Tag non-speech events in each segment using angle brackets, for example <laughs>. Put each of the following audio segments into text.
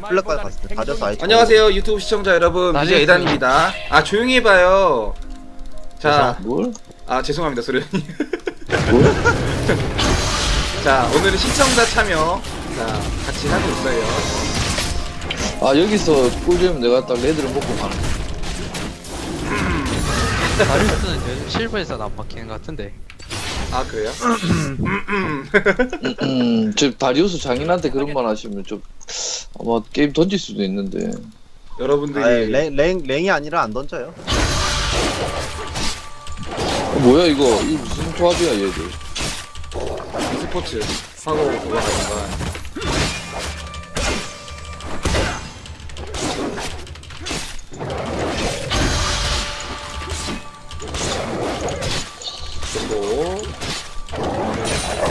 플랫까지 갔을 때 다져서 아예 안녕하세요 유튜브 시청자 여러분. BJ 에단입니다. 아 조용히 해봐요. 자, 뭘? 아 죄송합니다 소련님. <laughs> 뭘? 자 오늘은 시청자 참여. 자 같이 하고 있어요. 아 여기서 꿀잼 내가 딱 레드를 먹고 가는 다리우스는 요즘 실버에서 안 막히는 것 같은데. 아 그래요? <clears throat> 음, 저 다리우스 장인한테 그런 말 하시면 좀 아마 게임 던질 수도 있는데. 여러분들이 랭, 랭, 랭이 아니라 안 던져요. 어, 뭐야 이거? 이거 무슨 조합이야 얘들? 스포츠 하고 올라가는 그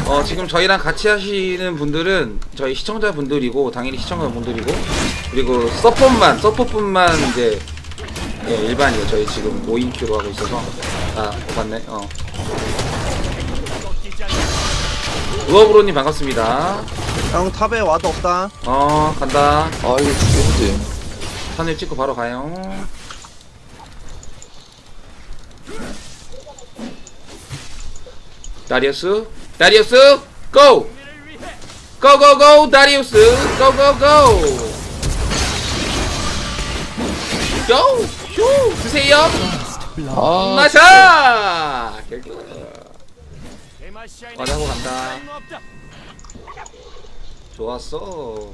어 지금 저희랑 같이 하시는 분들은 저희 시청자분들이고 당연히 시청자분들이고 그리고 서폿만 서폿분만 이제 예, 일반이에요. 저희 지금 5인 큐로 하고 있어서. 아 맞네. 어. 우어브로님 반갑습니다. 형 탑에 와도 없다. 어 간다. 아 이거 죽겠는데 선을 찍고 바로 가요. 다리우스 다리우스 고! 고고고 다리우스 고고고 고! 휴! 드세요 아 마샤! 결국 하고 간다 좋았어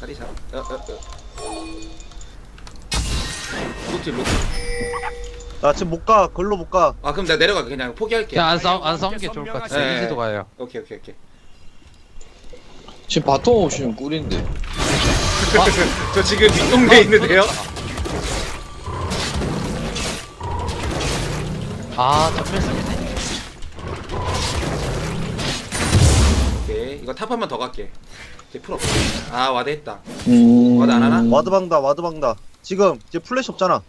다리 잡 어, 어, 어. 루트 루트 나 지금 못가. 글로 못 가. 아 그럼 내가 내려가 그냥 포기할게. 그냥 안 싸움 안 싸우는 게 좋을 것 같아. 네. 이지도 가요. 오케이 오케이 오케이. 지금 바텀 오시면 꿀인데. <laughs> 저 지금 뒷동네에 있는데요? 아. 전멸 쓰네. 오케이. 이거 탑 한 번 더 갈게. 이제 풀어. 아 와드 했다. 음... 와드 안 하나? 와드방다 와드방다. 지금 이제 플래시 없잖아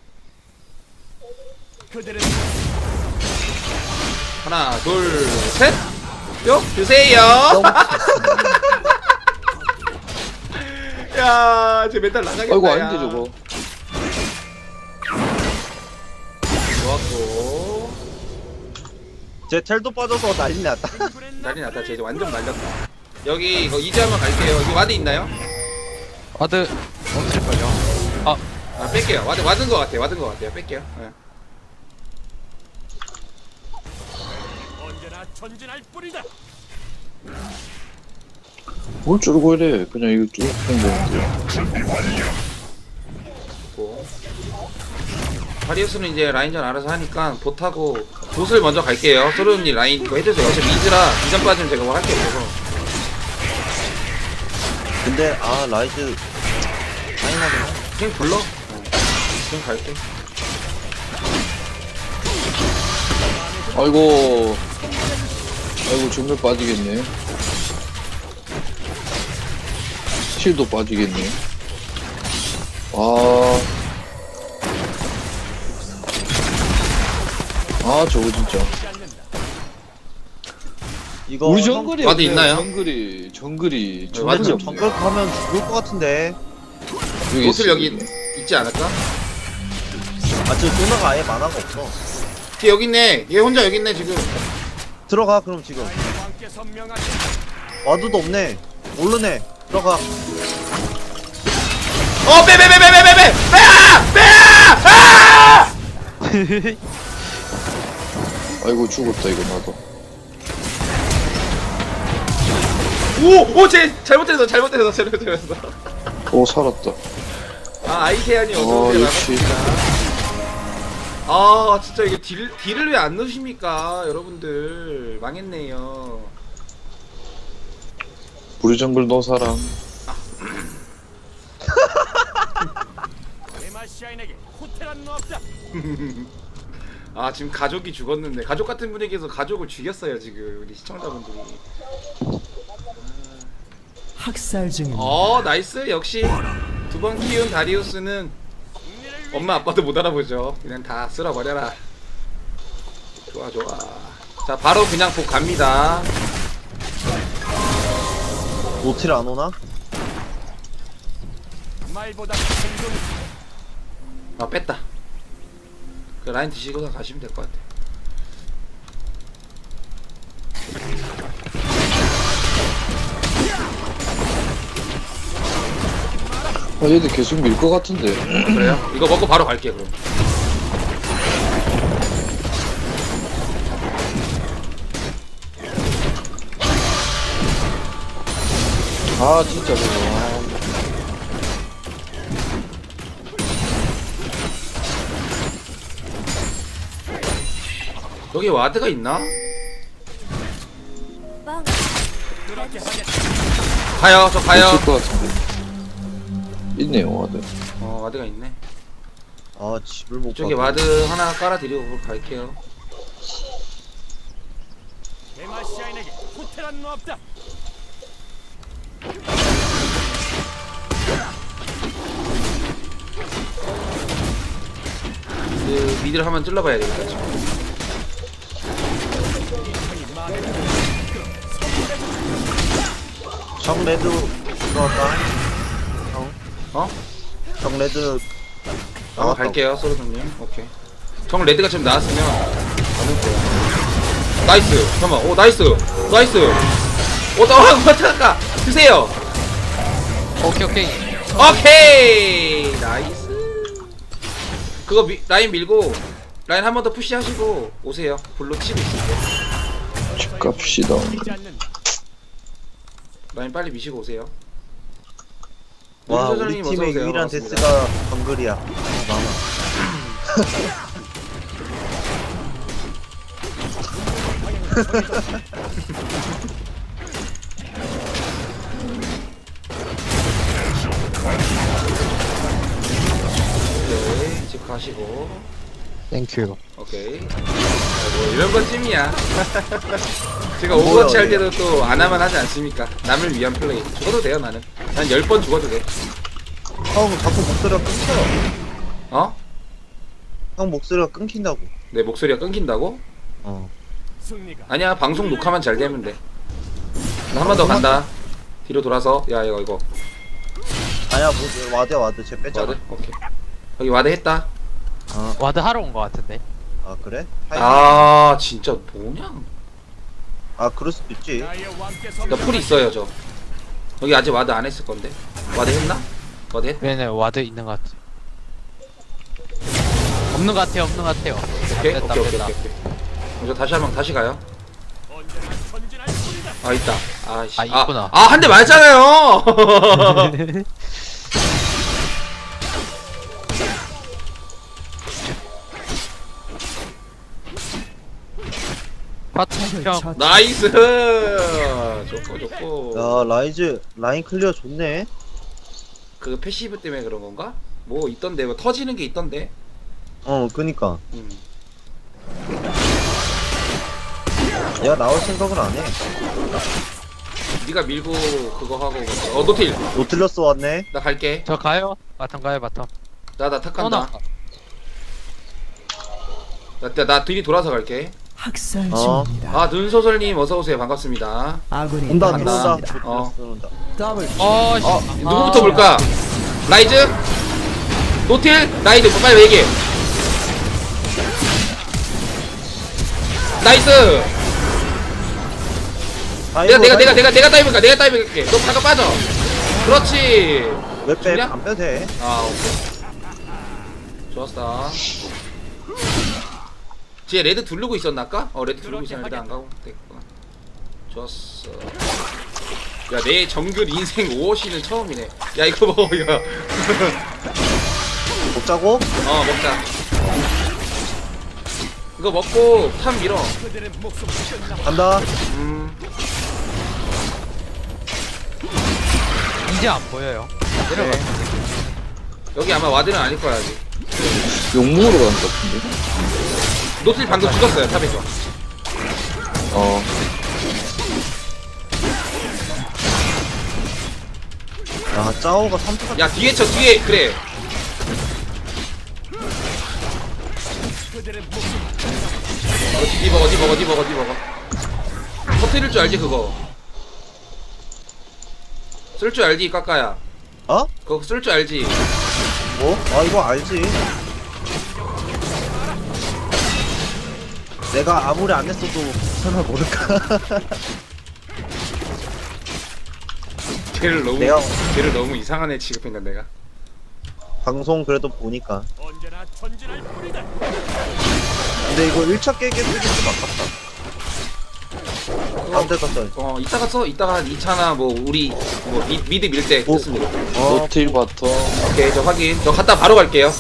하나 둘 셋. 요 주세요. <laughs> 야 제 멘탈 나가겠다 아이고 야. 아닌데 저거. 좋았고. 제 텔도 빠져서 난리 났다. <laughs> 난리 났다. 쟤 이제 완전 말렸다. 여기 이거 이제 한번 갈게요. 여기 와드 있나요? 와드 없을걸요. 아 아 뺄게요. 와드 와든 거 같아요. 와든 거 같아요. 뺄게요. 예. 언제나 전진할 뿐이다. 뭘 쫄고 이래. 그냥 이거 쭉 되는데. 있고 다리우스는 이제 라인전 알아서 하니까 보타고 보스를 먼저 갈게요. 소르님 라인 그거 해주세요 어차피 미즈라 미전 빠지면 제가 뭐 할게 없어서 근데 아 라이즈. 짜증나네 그냥 불러. 어. 지금 갈게. 아이고 아이고 정말 빠지겠네. 실도 빠지겠네. 아... 아 저거 진짜. 이거 우리 형- 정글이 와드 없네요, 있나요? 정글이. 정글이. 네, 지금 없네. 정글 가면 죽을 것 같은데. 여기 보스 있어요. 여기 있지 않을까? 아 지금 누나가 아예 만화가 없어. 걔 여기 있네. 얘 혼자 여기 있네 지금 들어가 그럼 지금. 와드도 없네. 모르네. 들어가. 어 빼 빼 빼 빼 빼 빼 빼! 빼야! 빼야! <laughs> 아이고 죽었다 이거 나도. 오오쟤 잘못했어 잘못했어 잘못했어 오 살았다. 아 아이세안이 어 어서 오세요 역시 아 진짜 이게 딜, 딜을 왜 안 넣으십니까? 여러분들. 망했네요. 우리 정글 너 <laughs> 호텔한 너 없다. 아 지금 가족이 죽었는데. 가족 같은 분위기에서 가족을 죽였어요 지금. 우리 시청자분들이. 학살 중입니다. 어 나이스. 역시 두 번 키운 다리우스는 엄마 아빠도 못 알아보죠. 그냥 다 쓸어버려라. 좋아 좋아. 자 바로 그냥 복 갑니다. 노틸 안 오나? 말보다 행동이 아 뺐다. 그 라인 드시고 다 가시면 될 것 같아 아, 얘들 계속 밀 것 같은데. 그래요? 이거 먹고 바로 갈게 그럼 아, 진짜 저거. 아, 여기 와드가 있나? 가요 저 가요 없을 것 같은데. 있네요, 와드. 어 와드가 있네 아 집을 못 이쪽에. 와드 하나 깔아드리고 갈게요 데마시아인에게 호텔한 너 없다. 그 미드를 한번 찔러봐야 되겠다 지금 정 레드 들어왔다. 어? 정 레드 한번 갈게요 소르동님 오케이. 정 레드가 지금 나왔으면. 나이스. 잠깐만. 오 나이스. 나이스. 오 나와 잠깐 드세요. 오케이 오케이. 오케이. 나이스. 그거 미, 라인 밀고 라인 한 번 더 푸시하시고 오세요. 불로 치고 있을게 집 갑시다. 보이지 않는다. 라인 빨리 미시고 오세요 와 우리 팀의. 유일한. 데스가 정글이야. 많아. 오케이 집 가시고 땡큐 오케이 아, 뭐 이런 건 찜이야 제가 오버워치 할 때도 또 안 하면 하지 않습니까 남을 위한 플레이 죽어도 돼요 나는 난 10번 죽어도 돼 형 자꾸 목소리가 끊겨요. 어? 형 목소리가 끊긴다고. 내 목소리가 끊긴다고? 어. 아니야 방송 녹화만 잘 되면 돼 나 한 번 더 간다 뒤로 돌아서 야 이거 이거 아니야 뭐 와드 와드 쟤 뺐잖아. 와드? 오케이 여기 와드 했다 아, 와드 하러 온 거 같은데 아 그래? 아 진짜 뭐냐 아 그럴 수도 있지. 나의 왕께 나풀 있어요 저 여기 아직 와드 안 했을 건데 와드 했나? 와드 했? 왜네 와드 있는 거 같아 없는 거 같아요 없는 거 같아요 오케이 됐다, 오케이 오케이 됐다. 오케이 오케이 먼저 다시 한 번 다시 가요. 아 있다 아씨 아, 있구나. 아한 대 맞잖아요 <laughs> <laughs> 파트 형 차- 나이스 좋고 좋고 야 라이즈 라인 클리어 좋네. 그 패시브 때문에 그런 건가? 뭐 있던데 뭐 터지는 게 있던데 어 그니까. 음. 야 나올 생각을 안 해. 네가 밀고 그거 하고 어 노틸 노틀러스 왔네. 나 갈게 저 가요 바텀 가요 바텀 나나 탁 간다 나, 나, 나 뒤리 돌아서 갈게 학살 어. 중입니다. 아 눈소설님 어서 오세요 반갑습니다 아군이 온다 당했습니다. 들어온다. 어. 들어온다. 더블 어 씨 어 누구부터 볼까? 라이즈? 노틸? 라이즈 뭐 빨리 얘기해 나이스 내가 내가 내가 내가 내가 다이브 가 내가 다이브 갈게 너 잠깐 빠져 그렇지 왜빼 죽냐? 안 빼도 돼. 아 오케이 좋았어 쟤 레드 두르고 있었나 아까? 어 레드 두르고 있었는데 안 가고 됐구나 좋았어 야 내 정글 인생 5호시는 처음이네 야 이거 먹어 이거 <laughs> 먹자고? 어 먹자 이거 먹고 탑 밀어. 간다. 음 이제 안 보여요 내려가 네. 여기 아마 와드는 아닐 거야 아직 욕먹으러 가는 것 같은데. 노틸 방금 죽었어요 탑에서 어. 야 짜오가 3타. 야 뒤에 쳐 뒤에 그래 어디 먹어 어디 먹어 어디 먹어 어디 먹어 터트릴 줄 알지 그거 쓸 줄 알지 까까야 어? 그거 쓸 줄 알지? 뭐? 아 이거 알지 내가 아무리 안 했어도 설마 모를까 걔를 너무 내가 걔를 너무 이상한 애 취급했나 내가. 방송 그래도 보니까 언제나 전진할 뿐이다. 근데 이거 1차 깨게 쓰기 좀 아깝다 안 됐다 써어 이따가 써 이따가 2차나 뭐 우리 뭐 미, 미드 밀 때 오. 됐습니다. 어 노틸 바텀 오케이 저 확인. 저 갔다 바로 갈게요.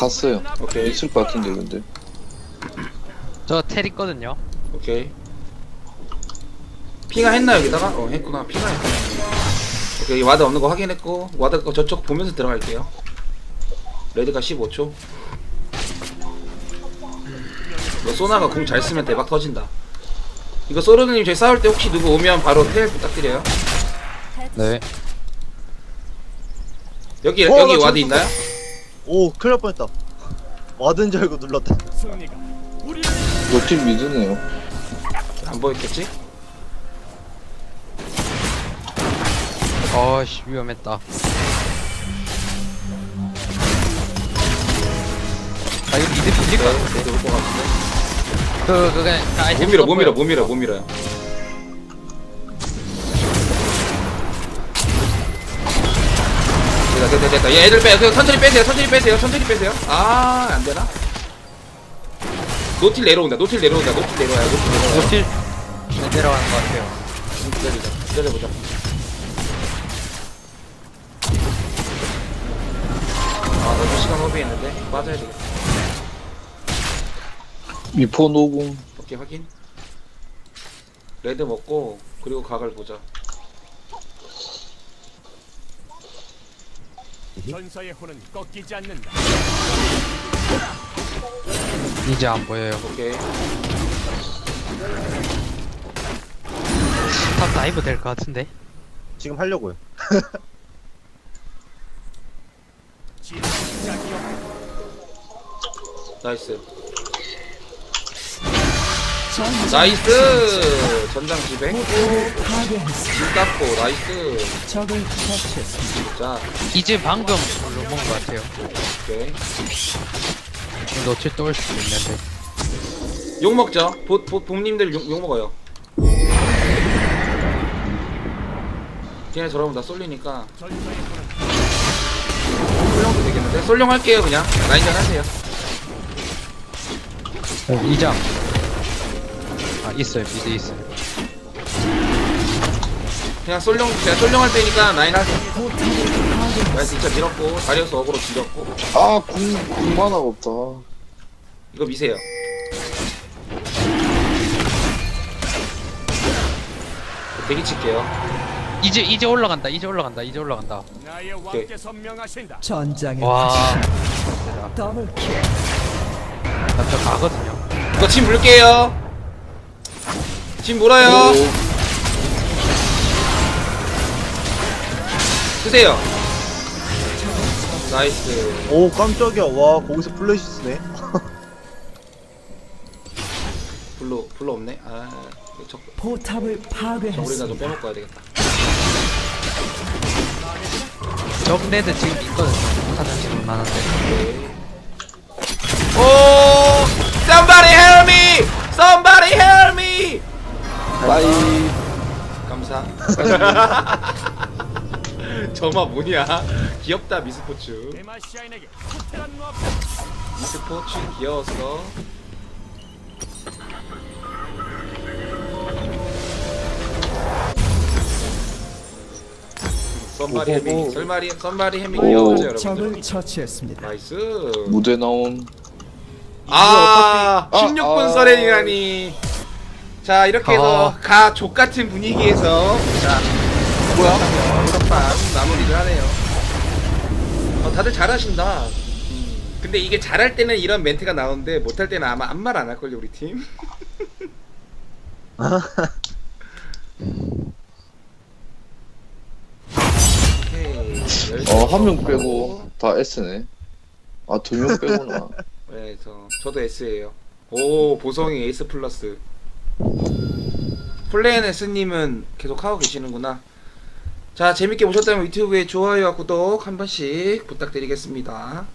갔어요 오케이 있을 것 같은데 근데 저 텔 있거든요. 오케이. 핑하 했나 여기다가? 어 했구나 핑하 했구나. 오케이 와드 없는 거 확인했고 와드 거 저쪽 보면서 들어갈게요. 레드가 15초. 이거 소나가 궁 잘 쓰면 대박 터진다. 이거 소르님 저희 싸울 때 혹시 누구 오면 바로 텔 부탁드려요. 네. 여기 어, 여기 나 와드 있나요? 오 큰일 날 뻔했다 와든 줄 알고 눌렀다 승리가 우리 노틸 미드네요 안 보였겠지? 어씨 위험했다. 아 이거 미드 밀릴 것 같은데. 레드 올것 같은데. 그 그게 그 아이템 못 밀어 못 밀어 못 밀어 못 밀어 됐다 됐다 됐다. 얘 애들 빼. 그 천천히 빼세요. 천천히 빼세요. 천천히 빼세요. 아 안되나? 노틸 내려온다. 노틸 내려온다. 노틸 내려와요. 노틸 내려와요. 노틸 네, 내려가는 것 같아요. 좀 기다리자. 기다려보자. 아 너무 시간 허비했는데 빠져야 되겠다. 미포 노궁 오케이 확인. 레드 먹고 그리고 각을 보자. 전사의 혼은 꺾이지 않는다. 이제 안 보여요. 오케이. 탑 다이브 될 것 같은데. 지금 하려고요. <laughs> 나이스. 전 나이스! 전장 지배 닦고 나이스! 적을 처치했습니다. 자. 이제 방금 물러본 것 같아요. 오케이. 노틸 또올 수도 있는데. 욕 먹죠? 보, 보, 봄님들 욕, 욕 먹어요. 걔네 저러면 다 쏠리니까. 솔령도 되겠는데? 솔령 할게요 그냥. 라인전 하세요. 이장. 아 있어요 미드 있어요. 그냥 솔령 제가 솔령 할 때니까 라인 하세요 나이스 진짜 밀었고 다리어스 어그로 지렸고 아 궁 궁만화가 없다 이거 미세요 대기 칠게요 이제 이제 올라간다. 이제 올라간다. 이제 올라간다. 나의 왕께서 명하신다. 전장에 와. 더블 킬. 나저 가거든요. 이거 침 물게요 침 물어요. 쓰세요. 나이스. 오 깜짝이야. 와 거기서 플래시 쓰네. <laughs> 블루 블루 없네? 아 저, 포탑을 저좀 파괴했습니다. 빼먹고 와야 되겠다. 적 레드 지금 있거든요. 화장실 많은데. 오 somebody help me! somebody help 빠이 감사 <laughs> 저마 뭐냐 귀엽다 미스포츠. 미스포츠 해미 오호호. 썰마리 썸바리 해미 오. 귀여웠죠 여러분들 적을 처치했습니다. 나이스 무대 나옴 아 어차피- 16분 아, 아. 서렌이라니 자 이렇게 해서 아. 가 족같은 분위기에서 자 뭐야 첫판 마무리를 하네요 어, 다들 잘하신다 음, 근데 이게 잘할 때는 이런 멘트가 나오는데 못할 때는 아마 아무 말 안 할걸요 우리 팀 오케이 어, 한 명 빼고 다 S네. 아, 두 명 빼구나. 네, 저 저도 S예요. 오 보성이 에이스 플러스. 플레인 S님은 계속 하고 계시는구나. 자 재밌게 보셨다면 유튜브에 좋아요와 구독 한 번씩 부탁드리겠습니다.